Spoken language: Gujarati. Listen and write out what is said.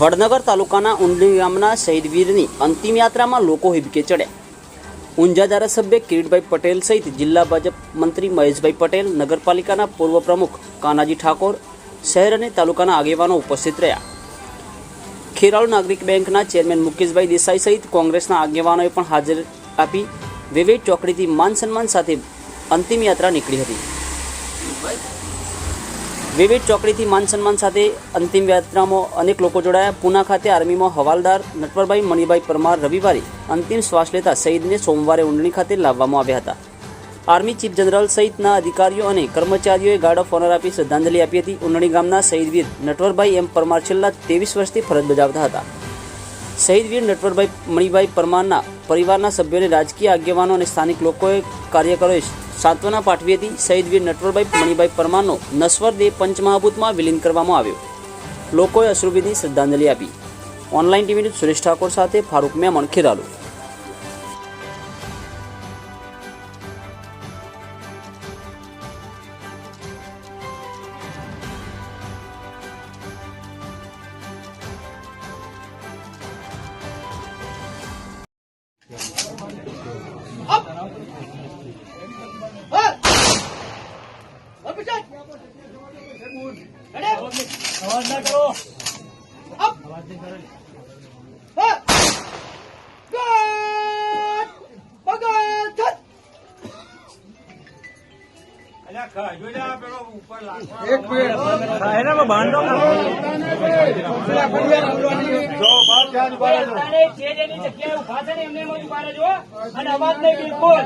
વડનગર તાલુકાના ઊંડલી ગામના શહીદ વીરની અંતિમ યાત્રામાં લોકો હિબકે ચડ્યા. ઊંઝા ધારાસભ્ય કિરીટભાઈ પટેલ સહિત જિલ્લા ભાજપ મંત્રી મહેશભાઈ પટેલ, નગરપાલિકાના પૂર્વ પ્રમુખ કાનાજી ઠાકોર, શહેર અને તાલુકાના આગેવાનો ઉપસ્થિત રહ્યા. ખેરાળુ નાગરિક બેંકના ચેરમેન મુકેશભાઈ દેસાઈ સહિત કોંગ્રેસના આગેવાનોએ પણ હાજર આપી વિવેક ચોકડીથી માન સન્માન સાથે અંતિમ યાત્રા નીકળી હતી. વિવિધ ચોકડીથી માન સન્માન સાથે અંતિમ યાત્રામાં અનેક લોકો જોડાયા. પૂના ખાતે આર્મીમાં હવાલદાર નટવરભાઈ, મણિભાઈ પરમાર રવિવારે અંતિમ શ્વાસ લેતા શહીદને સોમવારે ઊંડણી ખાતે લાવવામાં આવ્યા હતા. આર્મી ચીફ જનરલ સહિતના અધિકારીઓ અને કર્મચારીઓએ ગાર્ડ ઓફ ઓનર આપી શ્રદ્ધાંજલિ આપી હતી. ઊંડણી ગામના શહીદવીર નટવરભાઈ એમ પરમાર છેલ્લા ત્રેવીસ વર્ષથી ફરજ બજાવતા હતા. શહીદવીર નટવરભાઈ, મણિભાઈ પરમારના પરિવારના સભ્યોને રાજકીય આગેવાનો અને સ્થાનિક લોકોએ કાર્યકરોએ સાંત્વના પાઠવી હતી શહીદ વીર નટવરભાઈ, મણિભાઈ પરમારનો નશ્વરદેહ પંચમહાભૂતમાં વિલીન કરવામાં આવ્યો. લોકોએ અશ્રુભીની શ્રદ્ધાંજલિ આપી. ઓનલાઈન ટીવી સુરેશ ઠાકોર સાથે ફારૂક મેમણ, ખેરાલુ. અવાજ ના કરો એક મિનિટ બાંધો જો બાપ ત્યાં ઊભા રહેજો. જે જેની જગ્યાએ ઊભા છે ને એમને એમ જ ઊભા રહેજો અને અવાજ નહીં બિલકુલ